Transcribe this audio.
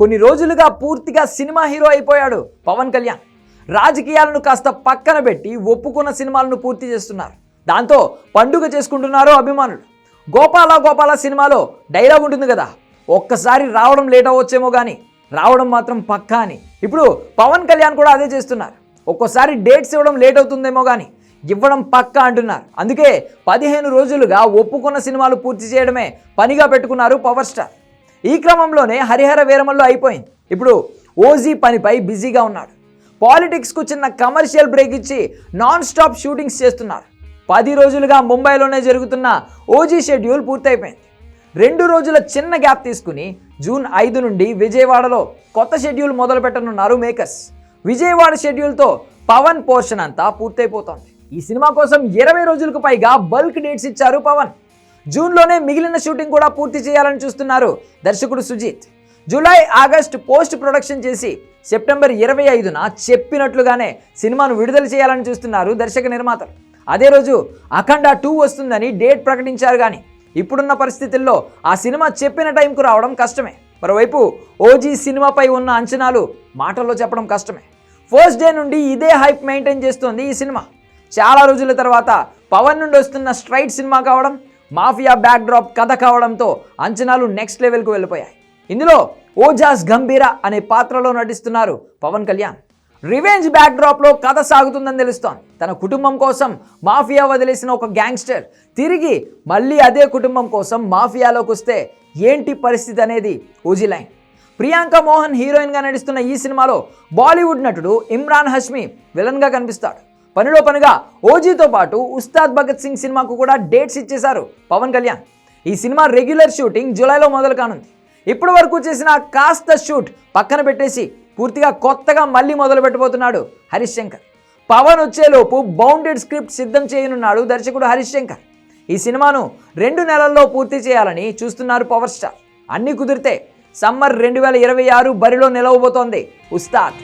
కొన్ని రోజులుగా పూర్తిగా సినిమా హీరో అయిపోయాడు పవన్ కళ్యాణ్. రాజకీయాలను కాస్త పక్కన పెట్టి ఒప్పుకున్న సినిమాలను పూర్తి చేస్తున్నారు. దాంతో పండుగ చేసుకుంటున్నారు అభిమానులు. గోపాల గోపాల సినిమాలో డైలాగ్ ఉంటుంది కదా ఒక్కసారి రావడం లేట్ అవ్వచ్చేమో కానీ రావడం మాత్రం పక్కా అని. ఇప్పుడు పవన్ కళ్యాణ్ కూడా అదే చేస్తున్నారు. ఒక్కోసారి డేట్స్ ఇవ్వడం లేట్ అవుతుందేమో కానీ ఇవ్వడం పక్కా అంటున్నారు. అందుకే పదిహేను రోజులుగా ఒప్పుకున్న సినిమాలు పూర్తి చేయడమే పనిగా పెట్టుకున్నారు పవర్ స్టార్. ఈ క్రమంలోనే హరిహర వీరమల్లు అయిపోయింది. ఇప్పుడు ఓజీ పనిపై బిజీగా ఉన్నాడు. పాలిటిక్స్కు చిన్న కమర్షియల్ బ్రేక్ ఇచ్చి నాన్ స్టాప్ షూటింగ్స్ చేస్తున్నారు. పది రోజులుగా ముంబైలోనే జరుగుతున్న ఓజీ షెడ్యూల్ పూర్తయిపోయింది. రెండు రోజుల చిన్న గ్యాప్ తీసుకుని జూన్ ఐదు నుండి విజయవాడలో కొత్త షెడ్యూల్ మొదలు పెట్టనున్నారు మేకర్స్. విజయవాడ షెడ్యూల్తో పవన్ పోర్షన్ అంతా పూర్తయిపోతోంది. ఈ సినిమా కోసం ఇరవై రోజులకు పైగా బల్క్ డేట్స్ ఇచ్చారు పవన్. జూన్లోనే మిగిలిన షూటింగ్ కూడా పూర్తి చేయాలని చూస్తున్నారు దర్శకుడు Sujeeth. July August post production చేసి సెప్టెంబర్ ఇరవై ఐదున చెప్పినట్లుగానే సినిమాను విడుదల చేయాలని చూస్తున్నారు దర్శక నిర్మాతలు. అదే రోజు అఖండ టూ వస్తుందని డేట్ ప్రకటించారు కానీ ఇప్పుడున్న పరిస్థితుల్లో ఆ సినిమా చెప్పిన టైంకు రావడం కష్టమే. మరోవైపు ఓజీ సినిమాపై ఉన్న అంచనాలు మాటల్లో చెప్పడం కష్టమే. ఫస్ట్ డే నుండి ఇదే హైప్ మెయింటైన్ చేస్తోంది ఈ సినిమా. చాలా రోజుల తర్వాత పవన్ నుండి వస్తున్న స్ట్రైట్ సినిమా కావడం మాఫియా బ్యాక్డ్రాప్ కథ కావడంతో అంచనాలు నెక్స్ట్ లెవెల్కు వెళ్ళిపోయాయి. ఇందులో ఓజాస్ గంభీర అనే పాత్రలో నటిస్తున్నారు పవన్ కళ్యాణ్. రివెంజ్ బ్యాక్డ్రాప్లో కథ సాగుతుందని తెలుస్తోంది. తన కుటుంబం కోసం మాఫియా వదిలేసిన ఒక గ్యాంగ్స్టర్ తిరిగి మళ్ళీ అదే కుటుంబం కోసం మాఫియాలోకి వస్తే ఏంటి పరిస్థితి అనేది ఓజీ లైన్. ప్రియాంక మోహన్ హీరోయిన్గా నటిస్తున్న ఈ సినిమాలో బాలీవుడ్ నటుడు ఇమ్రాన్ హష్మి విలన్గా కనిపిస్తాడు. పనిలో పనిగా ఓజీతో పాటు ఉస్తాద్ భగత్ సింగ్ సినిమాకు కూడా డేట్స్ ఇచ్చేశారు పవన్ కళ్యాణ్. ఈ సినిమా రెగ్యులర్ షూటింగ్ జూలైలో మొదలు కానుంది. ఇప్పటి వరకు చేసిన కాస్త షూట్ పక్కన పెట్టేసి పూర్తిగా కొత్తగా మళ్ళీ మొదలు పెట్టబోతున్నాడు హరీష్ శంకర్. పవన్ వచ్చేలోపు బౌండెడ్ స్క్రిప్ట్ సిద్ధం చేయనున్నాడు దర్శకుడు హరీష్ శంకర్. ఈ సినిమాను రెండు నెలల్లో పూర్తి చేయాలని చూస్తున్నారు పవర్ స్టార్. అన్నీ కుదిరితే సమ్మర్ రెండు వేల ఇరవై ఆరు బరిలో నిలవబోతోంది ఉస్తాద్.